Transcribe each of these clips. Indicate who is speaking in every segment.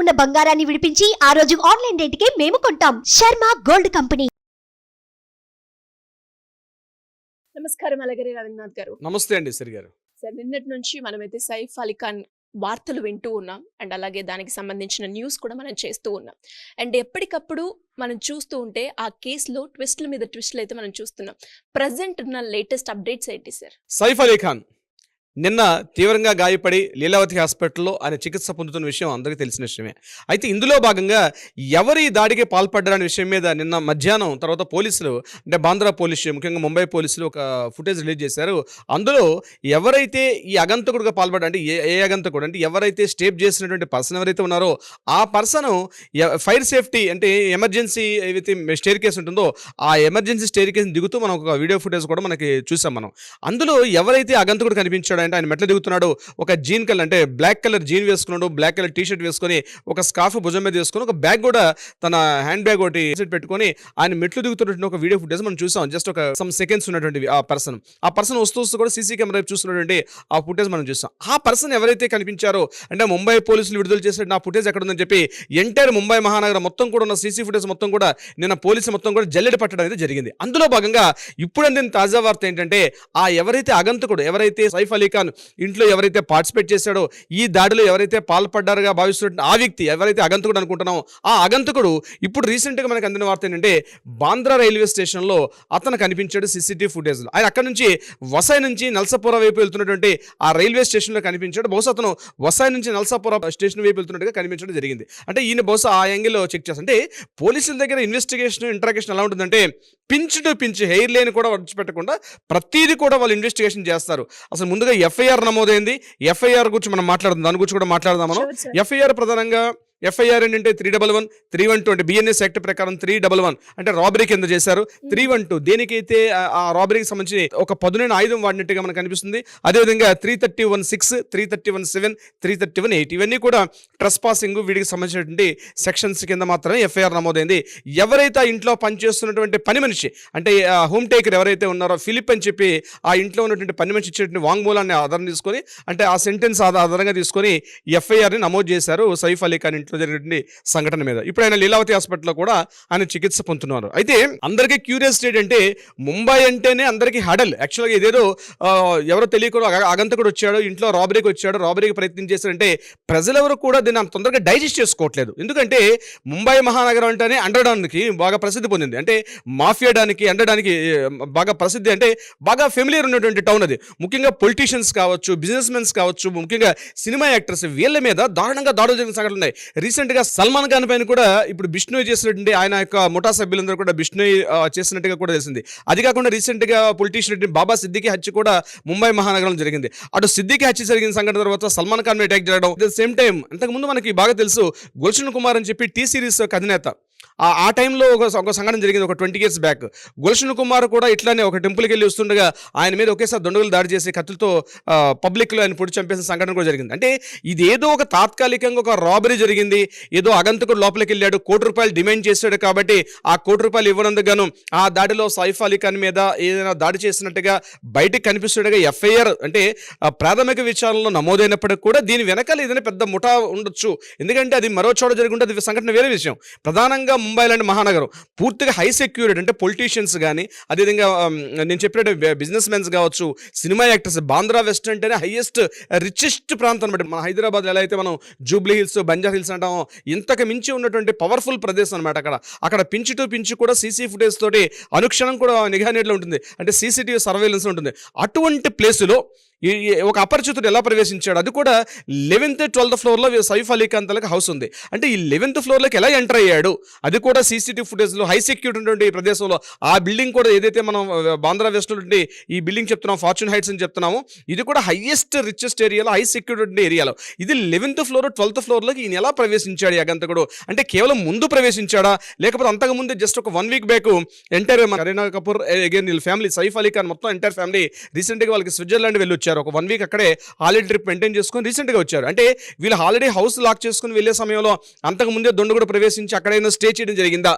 Speaker 1: ఉన్న బంగారాన్ని విడిపించి ఆ రోజు ఆన్లైన్ రేటుకే మేము కొంటాం. Sharma gold company.
Speaker 2: నమస్కారం అలగరి రవీంద్రనాథ్ గారు.
Speaker 3: నమస్తే అండి సరి గారు.
Speaker 2: సార్ నిన్నటి నుంచి మనమైతే సైఫ్ అలీ ఖాన్ వార్తలు వింటూ ఉన్నాం. అండ్ అలాగే దానికి సంబంధించిన న్యూస్ కూడా మనం చేస్తూ ఉన్నాం. అండ్ ఎప్పటికప్పుడు మనం చూస్తూ ఉంటే ఆ కేసులో ట్విస్ట్ల మీద ట్విస్ట్లు అయితే మనం చూస్తున్నాం. ప్రజెంట్ ఉన్న లేటెస్ట్ అప్డేట్స్ ఏంటి సార్?
Speaker 3: సైఫ్ అలీ ఖాన్ నిన్న తీవ్రంగా గాయపడి లీలావతి హాస్పిటల్లో ఆయన చికిత్స పొందుతున్న విషయం అందరికీ తెలిసిన విషయమే. అయితే ఇందులో భాగంగా ఎవరు ఈ దాడికి పాల్పడ్డారనే విషయం మీద నిన్న మధ్యాహ్నం తర్వాత పోలీసులు అంటే బాంద్రా పోలీసు ముఖ్యంగా ముంబై పోలీసులు ఒక ఫుటేజ్ రిలీజ్ చేశారు. అందులో ఎవరైతే ఈ అగంతకుడుగా పాల్పడ్డా అంటే ఏ ఏ అగంతకుడు అంటే ఎవరైతే స్టేప్ చేసినటువంటి పర్సన్ ఎవరైతే ఉన్నారో ఆ పర్సన్ ఫైర్ సేఫ్టీ అంటే ఎమర్జెన్సీ ఏవైతే స్టేర్ కేసు ఉంటుందో ఆ ఎమర్జెన్సీ స్టేర్ కేసు దిగుతూ మనం ఒక వీడియో ఫుటేజ్ కూడా మనకి చూసాం మనం. అందులో ఎవరైతే అగంతకుడు కనిపించాడో అంటే ఆయన మెట్ల దిగుతున్నాడు. ఒక జీన్ కలర్ అంటే బ్లాక్ కలర్ జీన్ వేసుకున్నాడు. బ్లాక్ కలర్ టీ షర్ట్ వేసుకొని ఒక స్కార్ఫ్ భుజం మీద వేసుకొని ఒక బ్యాగ్ కూడా తన హ్యాండ్ బ్యాగ్ ఒకటి సెట్ పెట్టుకొని ఆయన మెట్లు దిగుతున్నటువంటి ఒక వీడియో ఫుటేజ్ మనం చూసాం. జస్ట్ ఒక సమ్ సెకండ్స్ ఉన్నటువంటి ఆ పర్సన్. ఆ పర్సన్ వస్తూ వస్తూ కూడా సీసీ కెమెరా చూస్తున్నటువంటి ఆ ఫుటేజ్ మనం చూసాం. ఆ పర్సన్ ఎవరైతే కనిపించారో అంటే ముంబై పోలీసులు విడుదల చేసిన ఆ ఫుటేజ్ ఎక్కడ ఉందని చెప్పి ఎంటైర్ ముంబై మహానగరం మొత్తం కూడా ఉన్న సీసీ ఫుటేజ్ మొత్తం కూడా నిన్న పోలీసు మొత్తం కూడా జల్లెడ పట్టడం అనేది జరిగింది. అందులో భాగంగా ఇప్పుడు అందిన తాజా వార్త ఏంటంటే ఆ ఎవరైతే అగంతకుడు ఎవరైతే సైఫ్ అలీ ఖాన్ ఇంట్లో ఎవరైతే పార్టిసిపేట్ చేశాడో ఈ దాడిలో ఎవరైతే పాల్పడ్డారుగా భావిస్తున్న ఆ వ్యక్తి ఎవరైతే అగంతకుడు అనుకుంటున్నామో ఆ అగంతకుడు ఇప్పుడు రీసెంట్గా మనకు అందిన వార్త ఏంటంటే బాంద్రా రైల్వే స్టేషన్లో అతను కనిపించాడు సీసీటీవీ ఫుటేజ్లో. ఆయన అక్కడ నుంచి వసాయ్ నుంచి నల్సపుర వైపు వెళ్తున్నటువంటి ఆ రైల్వే స్టేషన్లో కనిపించాడు. బహుశా అతను వసాయ్ నుంచి నల్సాపుర స్టేషన్ వైపు వెళ్తున్నట్టుగా కనిపించడం జరిగింది. అంటే ఈయన బహుశా ఆ యాంగిల్లో చెక్ చేస్తా అంటే పోలీసుల దగ్గర ఇన్వెస్టిగేషన్ ఇంటరాగేషన్ ఎలా ఉంటుందంటే pinch to pinch hairline కూడా విడిచిపెట్టకుండా ప్రతిదీ కూడా వాళ్ళు ఇన్వెస్టిగేషన్ చేస్తారు. అసలు ముందుగా ఎఫ్ఐఆర్ నమోదైంది ఎఫ్ఐఆర్ గురించి మనం మాట్లాడదాం దాని గురించి కూడా మాట్లాడదాం మనం. ఎఫ్ఐఆర్ ప్రధానంగా ఎఫ్ఐఆర్ ఏంటంటే three double one three one two అంటే బిఎన్ఎస్ యాక్ట్ ప్రకారం త్రీ డబల్ వన్ అంటే రాబరీ కింద చేశారు. త్రీ వన్ టూ దేనికైతే ఆ- రాబరీకి సంబంధించి ఒక పదునైన ఆయుధం వాడినట్టుగా మనకు కనిపిస్తుంది అదేవిధంగా three thirty one six three thirty one seven three thirty one eight ఇవన్నీ కూడా ట్రస్ పాసింగ్ వీటికి సంబంధించినటువంటి సెక్షన్స్ కింద మాత్రమే ఎఫ్ఐఆర్ నమోదైంది. ఎవరైతే ఆ ఇంట్లో పనిచేస్తున్నటువంటి పని మనిషి అంటే హోమ్ టేకర్ ఎవరైతే ఉన్నారో ఫిలిప్ అని చెప్పి ఆ ఇంట్లో ఉన్నటువంటి పని మనిషి ఇచ్చేటువంటి వాంగ్మూలాన్ని ఆధారం తీసుకొని అంటే ఆ సెంటెన్స్ ఆధారంగా తీసుకొని ఎఫ్ఐఆర్ని నమోదు చేశారు సైఫ్ అలీ ఖాన్ ఇంట్లో జరిగినటువంటి సంఘటన మీద. ఇప్పుడు ఆయన లీలావతి హాస్పిటల్లో కూడా ఆయన చికిత్స పొందుతున్నారు. అయితే అందరికీ క్యూరియాసిటీ ఏంటంటే ముంబై అంటేనే అందరికీ హడల్. యాక్చువల్గా ఇదేదో ఎవరో తెలియకుండా అగ- అగంతకుడు వచ్చాడు ఇంట్లో రాబరీకి వచ్చాడు రాబరీకి ప్రయత్నం చేశారంటే ప్రజలెవరు కూడా దీన్ని అంత తొందరగా డైజెస్ట్ చేసుకోవట్లేదు. ఎందుకంటే ముంబై మహానగరం అంటేనే అండడానికి బాగా ప్రసిద్ధి పొందింది. అంటే మాఫియాడానికి అండడానికి బాగా ప్రసిద్ధి అంటే బాగా ఫెమిలియర్ ఉన్నటువంటి టౌన్ అది. ముఖ్యంగా పొలిటీషియన్స్ కావచ్చు బిజినెస్ మెన్స్ కావచ్చు ముఖ్యంగా సినిమా యాక్టర్స్ వీళ్ళ మీద దారుణంగా దాడులు జరిగిన సంఘటనలు ఉన్నాయి. రీసెంట్గా సల్మాన్ ఖాన్ పైన కూడా ఇప్పుడు బిష్ణోయ్ చేసినటువంటి ఆయన యొక్క ముఠా సభ్యులందరూ కూడా బిష్ణోయ్ చేసినట్టుగా కూడా తెలిసింది. అది కాకుండా రీసెంట్గా పొలిటీషియన్ బాబా సిద్దికి హత్య కూడా ముంబై మహానగరం జరిగింది. అటు సిద్దికి హత్య జరిగిన సంఘటన తర్వాత సల్మాన్ ఖాన్ అటాక్ జరగడం. అట్ ద సేమ్ టైం అంతకుముందు మనకి బాగా తెలుసు గుల్షన్ కుమార్ అని చెప్పి టీ సిరీస్ యొక్క అధినేత. ఆ టైంలో ఒక ఒక సంఘటన జరిగింది ఒక twenty years back. Gulshan Kumar కూడా ఇట్లానే ఒక టెంపుల్కి వెళ్ళి వస్తుండగా ఆయన మీద ఒకేసారి దొండగులు దాడి చేసి కత్తులతో పబ్లిక్లో ఆయన పొడి చంపేసిన సంఘటన కూడా జరిగింది. అంటే ఇదేదో ఒక తాత్కాలికంగా ఒక రాబరీ జరిగింది. ఏదో అగంతకుడు లోపలికి వెళ్ళాడు కోటి రూపాయలు డిమాండ్ చేశాడు కాబట్టి ఆ కోటి రూపాయలు ఇవ్వనందుకు గాను ఆ దాడిలో సైఫ్ అలీ ఖాన్ మీద ఏదైనా దాడి చేసినట్టుగా బయటకు కనిపిస్తుండగా ఎఫ్ఐఆర్ అంటే ప్రాథమిక విచారణలో నమోదైనప్పటికీ కూడా దీని వెనకాల ఏదైనా పెద్ద ముఠా ఉండొచ్చు. ఎందుకంటే అది మరో చోట జరుగుంటే అది సంఘటన వేరే విషయం. ప్రధానంగా ముంబై లాంటి మహానగరం. పూర్తిగా హై సెక్యూరిటీ అంటే పొలిటీషియన్స్ కానీ అదేవిధంగా నేను చెప్పినట్టు బిజినెస్ మెన్స్ కావచ్చు సినిమా యాక్టర్స్ బాంద్రా వెస్ట్ అంటేనే హైయెస్ట్ రిచెస్ట్ ప్రాంతం అనమాట మన హైదరాబాద్ ఎలా అయితే మనం జూబ్లీ హిల్స్ బంజార్ హిల్స్ అంటామో ఇంతకు మించి ఉన్నటువంటి పవర్ఫుల్ ప్రదేశం అనమాట అక్కడ. అక్కడ పించి టు పించు కూడా సీసీ ఫుటేజ్ తోటి అనుక్షణం కూడా నిఘా నీటిలో ఉంటుంది. అంటే సీసీటీవీ సర్వేలెన్స్ ఉంటుంది. అటువంటి ప్లేసులో ఒక అపరిచితుడు ఎలా ప్రవేశించాడు? అది కూడా లెవెన్త్ ట్వెల్త్ ఫ్లోర్లో సైఫ్ అలీ ఖాన్ తలకి హౌస్ ఉంది. అంటే ఈ లెవెన్త్ ఫ్లోర్లోకి ఎలా ఎంటర్ అయ్యాడు? అది కూడా సీసీటీవీ ఫుటేజ్లో హై సెక్యూరిటీ ఉన్నటువంటి ఈ ప్రదేశంలో. ఆ బిల్డింగ్ కూడా ఏదైతే మనం బాంద్రా వెస్ట్ నుండి ఈ బిల్డింగ్ చెప్తున్నాం ఫార్చ్యూన్ హైట్స్ అని చెప్తున్నాము. ఇది కూడా హైయెస్ట్ రిచెస్ట్ ఏరియాలో హై సెక్యూరిటీ ఏరియాలో ఇది లెవెన్త్ ఫ్లోర్ ట్వెల్త్ ఫ్లోర్లోకి ఈయన ఎలా ప్రవేశించాడు అగంతకుడు? అంటే కేవలం ముందు ప్రవేశించాడా? లేకపోతే అంతకు ముందు జస్ట్ ఒక one week back entire Kareena Kapoor again వీళ్ళ ఫ్యామిలీ సైఫ్ అలీ ఖాన్ మొత్తం ఎంటైర్ ఫ్యామిలీ రీసెంట్గా వాళ్ళకి స్విట్జర్లాండ్ వెళ్ళి వచ్చారు. ఒక వన్ వీక్ అక్కడే హాలిడే ట్రిప్ మెయింటైన్ చేసుకొని రీసెంట్గా వచ్చారు. అంటే వీళ్ళు హాలిడే హౌస్ లాక్ చేసుకుని వెళ్ళే సమయంలో అంతకు దొండగూడ దొండ కూడా ప్రవేశించి అక్కడైనా స్టే చేయడం జరిగిందా?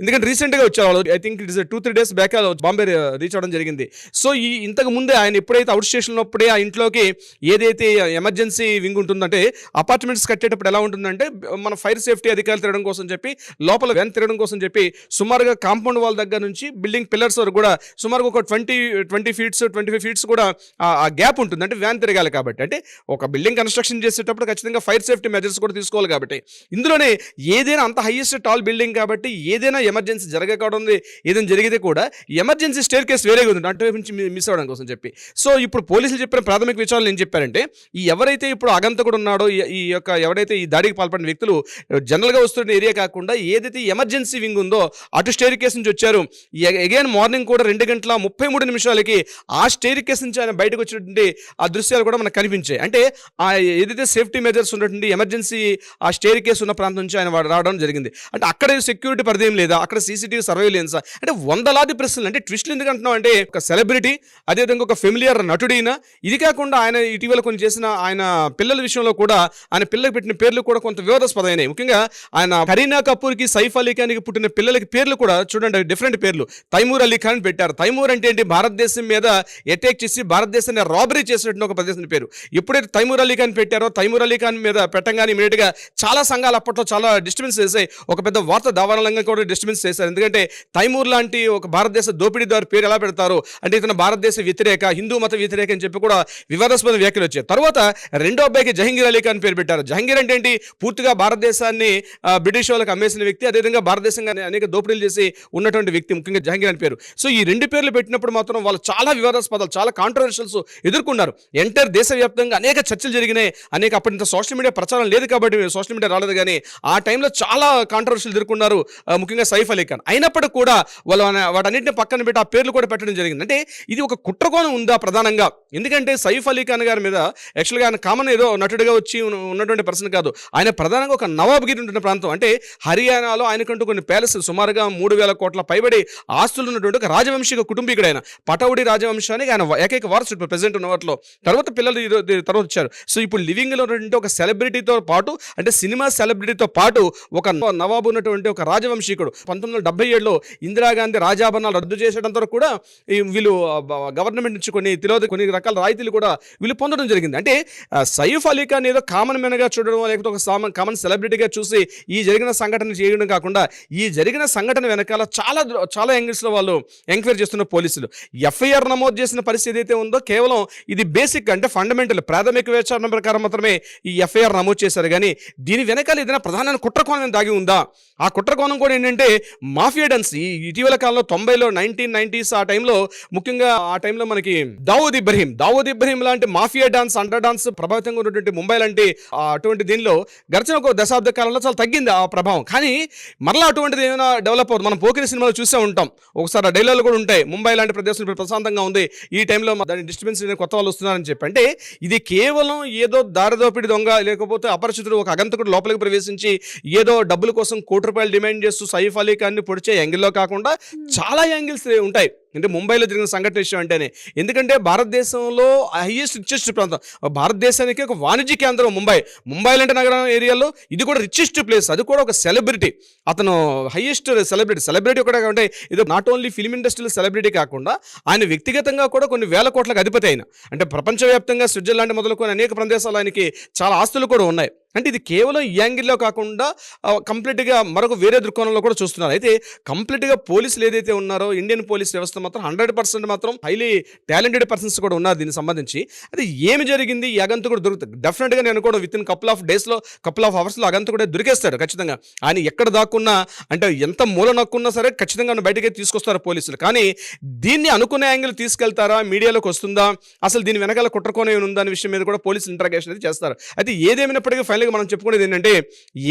Speaker 3: ఎందుకంటే రీసెంట్గా వచ్చారు I think it is two three days back Bombay reach అవ్వడం జరిగింది. సో ఈ ఇంతకు ముందే ఆయన ఎప్పుడైతే అవుట్ స్టేషన్ ఉన్నప్పుడే ఆ ఇంట్లోకి ఏదైతే ఎమర్జెన్సీ వింగ్ ఉంటుందంటే అపార్ట్మెంట్స్ కట్టేటప్పుడు ఎలా ఉంటుందంటే మన ఫైర్ సేఫ్టీ అధికారులు తిరగడం కోసం చెప్పి లోపల వ్యాన్ తిరగడం కోసం చెప్పి సుమారుగా కాంపౌండ్ వాల్ దగ్గర నుంచి బిల్డింగ్ పిల్లర్స్ వరకు కూడా సుమారుగా ఒక twenty twenty feets twenty five feets కూడా ఆ- ఆ గ్యాప్ ఉంటుంది. అంటే వ్యాన్ తిరగాలి కాబట్టి. అంటే ఒక బిల్డింగ్ కన్స్ట్రక్షన్ చేసేటప్పుడు ఖచ్చితంగా ఫైర్ సేఫ్టీ మెజర్స్ కూడా తీసుకోవాలి కాబట్టి. ఇందులోనే ఏదైనా అంత హైయెస్ట్ టాల్ బిల్డింగ్ కాబట్టి ఏదైనా ఎమర్జెన్సీ జరగకూడదు ఏదైనా జరిగితే కూడా ఎమర్జెన్సీ స్టేర్ కేసు వేరేగా ఉంది. అటువైపు నుంచి మిస్ అవ్వడం కోసం చెప్పి. సో ఇప్పుడు పోలీసులు చెప్పిన ప్రాథమిక విషయాలు ఏం చెప్పారంటే ఈ ఎవరైతే ఇప్పుడు అగంతకుడు ఉన్నాడో ఈ- యొక్క ఎవరైతే ఈ దాడికి పాల్పడిన వ్యక్తులు జనరల్గా వస్తున్న ఏరియా కాకుండా ఏదైతే ఎమర్జెన్సీ వింగ్ ఉందో అటు స్టేర్ కేసు నుంచి వచ్చారు. అగైన్ మార్నింగ్ కూడా రెండు గంటల ముప్పై మూడు నిమిషాలకి ఆ స్టేర్ కేసు నుంచి ఆయన బయటకు వచ్చినటువంటి ఆ దృశ్యాలు కూడా మనకు కనిపించాయి. అంటే ఆ ఏదైతే సేఫ్టీ మెజర్స్ ఉన్నటువంటి ఎమర్జెన్సీ ఆ స్టేర్ కేసు ఉన్న ప్రాంతం నుంచి ఆయన రావడం జరిగింది. అంటే అక్కడ సెక్యూరిటీ పరిధి ఏం లేదా? అక్కడ సీసీటీవీ సర్వేలెన్స్? అంటే వందలాది ప్రశ్నలు అంటే ట్విస్ట్లు ఎందుకు అంటున్నాం అంటే ఒక సెలబ్రిటీ అదేవిధంగా ఒక ఫెమిలియర్ నటుడైనా ఇది కాకుండా ఆయన ఇటీవల కొన్ని చేసిన ఆయన పిల్లల విషయంలో కూడా ఆయన పిల్లలకు పెట్టిన పేర్లు కూడా కొంత వివాదాస్పదమైనవి ముఖ్యంగా ఆయన కరీనా కపూర్కి సైఫ్ అలీ ఖాన్కి పుట్టిన పిల్లలకి పేర్లు కూడా చూడండి డిఫరెంట్ పేర్లు. తైమూర్ అలీ ఖాన్ పెట్టారు. తైమూర్ అంటే ఏంటి? భారతదేశం మీద అటాక్ చేసి భారతదేశాన్ని రాబరీ చేసినట్టు ఒక ప్రదేశం పేరు. ఎప్పుడైతే తైమూర్ అలీ ఖాన్ పెట్టారో తైమూర్ అలీ ఖాన్ మీద పెట్టంగానే ఇమీడియట్గా చాలా సంఘాలు అప్పట్లో చాలా డిస్టర్బెన్స్ చేసాయి ఒక పెద్ద వార్త దావాలంగా కూడా డిస్టర్బెన్స్ చేశారు. ఎందుకంటే తైమూర్ లాంటి ఒక భారతదేశ దోపిడీదారు పేరు ఎలా పెడతారు అంటే ఇతను భారతదేశ వ్యతిరేక హిందూ మత వ్యతిరేక అని చెప్పి కూడా వివాదాస్పద వ్యాఖ్యలు వచ్చాయి. తర్వాత రెండో అబ్బాయికి జహంగీర్ అలీ ఖాన్ పేరు పెట్టారు. జహంగీర్ అంటే ఏంటి? పూర్తిగా భారతదేశాన్ని బ్రిటిష్ వాళ్ళకి అమ్మేసిన వ్యక్తి. అదేవిధంగా భారతదేశంగా అనేక దోపిడీలు చేసి ఉన్నటువంటి వ్యక్తి ముఖ్యంగా జహంగీర్ అని పేరు. సో ఈ రెండు పేర్లు పెట్టినప్పుడు మాత్రం వాళ్ళు చాలా వివాదాస్పదాలు చాలా కాంట్రవర్షియల్స్ ఎదుర్కొన్నారు. ఎంటర్ దేశవ్యాప్తంగా అనేక చర్చలు జరిగినాయి. అనేక అప్పుడు ఇంత సోషల్ మీడియా ప్రచారం లేదు కాబట్టి సోషల్ మీడియా రాలేదు కానీ ఆ టైంలో చాలా కాంట్రవర్షియల్ ఎదుర్కొన్నారు. ముఖ్యంగా సైఫ్ అలీ ఖాన్. అయినప్పటికీ కూడా వాళ్ళు వాటన్నింటిని పక్కన పెట్టి ఆ పేర్లు కూడా పెట్టడం జరిగింది. అంటే ఇది ఒక కుట్రకోణం ఉందా ప్రధానంగా? ఎందుకంటే సైఫ్ అలీ ఖాన్ గారి మీద యాక్చువల్గా ఆయన కామన్ ఏదో నటుడిగా వచ్చి ఉన్నటువంటి పర్సన్ కాదు. ఆయన ప్రధానంగా ఒక నవాబ్గిరి ఉంటున్న ప్రాంతం. అంటే హర్యానాలో ఆయనకంటూ కొన్ని ప్యాలెస్ సుమారుగా మూడు వేల కోట్ల పైబడి ఆస్తులు ఉన్నటువంటి ఒక రాజవంశిక కుటుంబీకుడు ఆయన. పటౌడి రాజవంశానికి ఆయన ఏకైక వారసుడు ప్రెసెంట్ ఉన్న వాటిలో. తర్వాత పిల్లలు తర్వాత వచ్చారు. సో ఇప్పుడు లివింగ్లో ఉన్నటువంటి ఒక సెలబ్రిటీతో పాటు అంటే సినిమా సెలబ్రిటీతో పాటు ఒక నవ- నవాబు ఉన్నటువంటి ఒక రాజవంశీకుడు. పంతొమ్మిది వందల డెబ్బై ఏడులో ఇందిరాగాంధీ రాజాభరణాలు రద్దు చేసేటంత కూడా వీళ్ళు గవర్నమెంట్ నుంచి కొన్ని తెలియదు కొన్ని రకాల రాయితీలు కూడా వీళ్ళు పొందడం జరిగింది. అంటే సైఫ్ అలీ ఖాన్ ఏదో కామన్ మెన్గా చూడడం లేకపోతే ఒక కామన్ సెలబ్రిటీగా చూసి ఈ జరిగిన సంఘటన చేయడం కాకుండా ఈ జరిగిన సంఘటన వెనకాల చాలా చాలా యాంగిల్స్లో వాళ్ళు ఎంక్వైరీ చేస్తున్న పోలీసులు. ఎఫ్ఐఆర్ నమోదు చేసిన పరిస్థితి ఏదైతే ఉందో కేవలం ఇది బేసిక్ అంటే ఫండమెంటల్ ప్రాథమిక విచారణ ప్రకారం మాత్రమే ఈ ఎఫ్ఐఆర్ నమోదు చేశారు. కానీ దీని వెనకాల ఏదైనా ప్రధాన కుట్రకోణం దాగి ఉందా? ఆ కుట్రకోణం కూడా ఏంటంటే మాఫియా డన్స్. ఈ ఇటీవల కాలంలో తొంభైలో నైన్టీన్ నైన్టీస్ ఆ టైంలో ముఖ్యంగా ఆ టైంలో మనకి దావూద్ ఇబ్రహీం. దావూద్ ఇబ్రహీం లాంటి మాఫియా డాన్స్ అండర్ డాన్స్ ప్రభావితంగా ఉన్నటువంటి ముంబై లాంటి అటువంటి దీనిలో గడిచిన ఒక దశాబ్ద కాలంలో చాలా తగ్గింది ఆ ప్రభావం. కానీ మరలా అటువంటిది ఏమైనా డెవలప్ అవుతుంది? మనం పోకిరి సినిమాలో చూసే ఉంటాం. ఒకసారి ఆ డైలాగులు కూడా ఉంటాయి. ముంబై లాంటి ప్రదేశం ఇప్పుడు ప్రశాంతంగా ఉంది. ఈ టైంలో దాని డిస్టర్బెన్స్ కొత్త వాళ్ళు వస్తున్నారని చెప్పి. అంటే ఇది కేవలం ఏదో దారిదోపిడి దొంగ లేకపోతే అపరిచితుడు ఒక అగంతకుడు లోపలికి ప్రవేశించి ఏదో డబ్బుల కోసం కోటి రూపాయలు డిమాండ్ చేస్తూ సైఫ్ అలీ ఖాన్ని పొడిచే యాంగిల్లో కాకుండా చాలా యాంగిల్స్ ఉంటాయి. అంటే ముంబైలో జరిగిన సంఘటన విషయం అంటేనే. ఎందుకంటే భారతదేశంలో హైయెస్ట్ రిచెస్ట్ ప్రాంతం. భారతదేశానికి ఒక వాణిజ్య కేంద్రం ముంబై. ముంబై లాంటి నగరం ఏరియాలో ఇది కూడా రిచెస్ట్ ప్లేస్ అది కూడా ఒక సెలబ్రిటీ అతను హైయెస్ట్ సెలబ్రిటీ సెలబ్రిటీ కూడా అంటే ఇది నాట్ ఓన్లీ ఫిల్మ్ ఇండస్ట్రీలో సెలబ్రిటీ కాకుండా ఆయన వ్యక్తిగతంగా కూడా కొన్ని వేల కోట్లకు అధిపతి అయిన. అంటే ప్రపంచవ్యాప్తంగా స్విట్జర్లాండ్ మొదలుకొని అనేక ప్రదేశాలు ఆయనకి చాలా ఆస్తులు కూడా ఉన్నాయి. అంటే ఇది కేవలం ఈ యాంగిల్లో కాకుండా కంప్లీట్గా మరొక వేరే దృక్కోణంలో కూడా చూస్తున్నారు. అయితే కంప్లీట్గా పోలీసులు ఏదైతే ఉన్నారో ఇండియన్ పోలీస్ వ్యవస్థ మాత్రం హండ్రెడ్ పర్సెంట్ మాత్రం హైలీ టాలెంటెడ్ పర్సన్స్ కూడా ఉన్నారు దీనికి సంబంధించి. అది ఏమి జరిగింది? ఈ అగంతకుడు దొరుకుతుంది డెఫినెట్గా నేను కూడా విత్ ఇన్ కపుల్ ఆఫ్ డేస్లో కపుల్ ఆఫ్ అవర్స్లో అగంతకుడే దొరికేస్తాడు ఖచ్చితంగా. ఆయన ఎక్కడ దాక్కున్నా అంటే ఎంత మూల నక్కున్నా సరే ఖచ్చితంగా బయటకే తీసుకొస్తారు పోలీసులు. కానీ దీన్ని అనుకునే యాంగిల్ తీసుకెళ్తారా? మీడియాలోకి వస్తుందా? అసలు దీని వెనకాల కుట్రకోనే ఉందా? అనే విషయం మీద కూడా పోలీసులు ఇంటరాగేషన్ అయితే చేస్తారు. అయితే ఏదేమైనప్పటికీ ఫైనల్గా మనం చెప్పుకునేది ఏంటంటే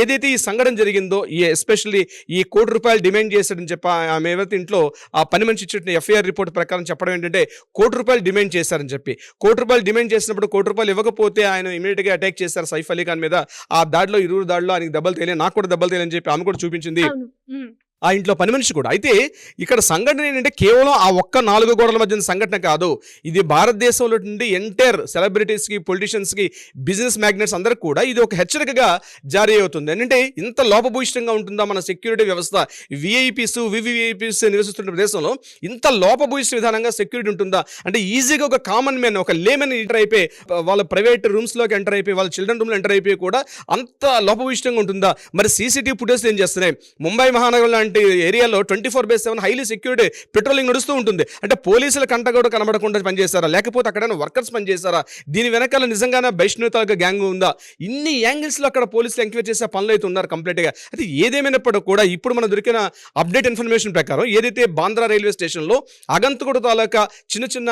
Speaker 3: ఏదైతే ఈ సంఘటన జరిగిందో ఈ ఎస్పెషల్లీ ఈ కోటి రూపాయలు డిమాండ్ చేశాడని చెప్పి ఆమె ఏవైతే ఇంట్లో ఆ పని మనిషి ఇచ్చిన ఎఫ్ఐఆర్ రిపోర్ట్ ప్రకారం చెప్పడం ఏంటంటే కోటి రూపాయలు డిమాండ్ చేశారని చెప్పి. కోటి రూపాయలు డిమాండ్ చేసినప్పుడు కోటి రూపాయలు ఇవ్వకపోతే ఆయన ఇమీడియట్గా అటాక్ చేశారు సైఫ్ అలీ ఖాన్ మీద. ఆ దాడిలో ఇరువురు దాడిలో ఆయనకి దెబ్బలు తేలే నాకు కూడా దెబ్బలు తేలని చెప్పి ఆమె కూడా చూపించింది. ఆ ఇంట్లో పని మనిషి కూడా. అయితే ఇక్కడ సంఘటన ఏంటంటే కేవలం ఆ ఒక్క నాలుగు గోడల మధ్య సంఘటన కాదు. ఇది భారతదేశంలో నుండి ఎంటైర్ సెలబ్రిటీస్కి పొలిటీషియన్స్కి బిజినెస్ మ్యాగ్నెట్స్ అందరికి కూడా ఇది ఒక హెచ్చరికగా జారీ అవుతుంది. ఏంటంటే ఇంత లోపభూయిష్టంగా ఉంటుందా మన సెక్యూరిటీ వ్యవస్థ? విఐపీస్ వివిఐపీస్ నివసిస్తున్న ప్రదేశంలో ఇంత లోపభూయిష్ట విధానంగా సెక్యూరిటీ ఉంటుందా? అంటే ఈజీగా ఒక కామన్ మ్యాన్ ఒక లేమన్ ఎంటర్ అయిపోయి వాళ్ళ ప్రైవేట్ రూమ్స్లోకి ఎంటర్ అయిపోయి వాళ్ళ చిల్డ్రన్ రూమ్లో ఎంటర్ అయిపోయి కూడా అంత లోపభూయిష్టంగా ఉంటుందా? మరి సీసీటీవీ ఫుటేజ్ ఏం చేస్తున్నాయి? ముంబై మహానగరం లాంటి ఏరియాలో twenty four by seven highly security patrolling నడుస్తూ ఉంటుంది. అంటే పోలీసుల కంట కూడా కనబడకుండా పనిచేస్తారా లేకపోతే అక్కడ వర్కర్స్ పనిచేస్తారా దీని వెనకాల నిజంగానే వైష్ణవత గ్యాంగ్ ఉందా? ఇన్ని యాంగిల్స్లో అక్కడ పోలీసులు ఎంక్వైరీ చేసే పనులు అయితే ఉన్నారు కంప్లీట్గా. అయితే ఏదేమైనప్పటికీ కూడా ఇప్పుడు మన దొరికిన అప్డేట్ ఇన్ఫర్మేషన్ ప్రకారం ఏదైతే బాంద్రా రైల్వే స్టేషన్లో అగంతకుడు తాలూకా చిన్న చిన్న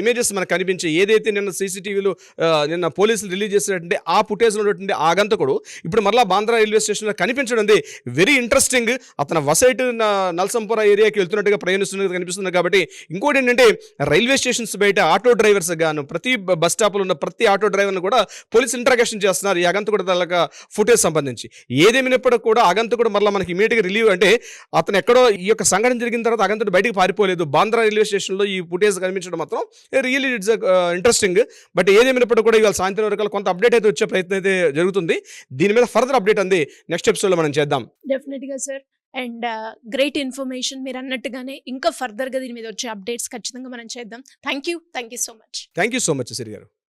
Speaker 3: ఇమేజెస్ మనకు కనిపించే ఏదైతే నిన్న సీసీటీవీలు నిన్న పోలీసులు రిలీజ్ చేసినటువంటి ఆ ఫుటేజ్లో ఉన్నటువంటి ఆ అగంతకుడు ఇప్పుడు మరలా బాంద్రా రైల్వే స్టేషన్లో కనిపించడం వెరీ ఇంట్రెస్టింగ్ అతను వసైట్ నల్సంపుర ఏరియాకి వెళ్తున్నట్టుగా ప్రయాణిస్తున్నట్టు కనిపిస్తుంది. కాబట్టి ఇంకోటి ఏంటంటే రైల్వే స్టేషన్స్ బయట ఆటో డ్రైవర్స్ గాను ప్రతి బస్ స్టాప్లో ఉన్న ప్రతి ఆటో డ్రైవర్ను కూడా పోలీస్ ఇంట్రాగేషన్ చేస్తున్నారు ఈ అగంతకుడు తాలూకా ఫుటేజ్ సంబంధించి. ఏదేమైనప్పటికీ కూడా అగంతకుడు మరలా మనకి ఇమీడియట్గా రిలీవ్ అంటే అతను ఎక్కడో ఈ యొక్క సంఘటన జరిగిన తర్వాత అగంతుడు బయటకు పారిపోలేదు. బాంద్రా రైల్వే స్టేషన్లో ఈ ఫుటేజ్ కనిపించడం మాత్రం రియల్లీ ఇట్స్ ఇంట్రెస్టింగ్. బట్ ఏదేమైనప్పటికీ కూడా ఇవాళ సాయంత్రం వరకు కొంత అప్డేట్ అయితే వచ్చే ప్రయత్నం అయితే జరుగుతుంది. దీని మీద ఫర్దర్ అప్డేట్ అంది. నెక్స్ట్ ఎపిసోడ్లో మనం చేద్దాం.
Speaker 2: డెఫినెట్గా సార్. అండ్ గ్రేట్ ఇన్ఫర్మేషన్ మీరు అన్నట్టుగానే ఇంకా ఫర్దర్గా దీని మీద వచ్చే అప్డేట్స్ ఖచ్చితంగా మనం చేద్దాం. Thank you thank you so much.
Speaker 3: Thank you so much Siri garu.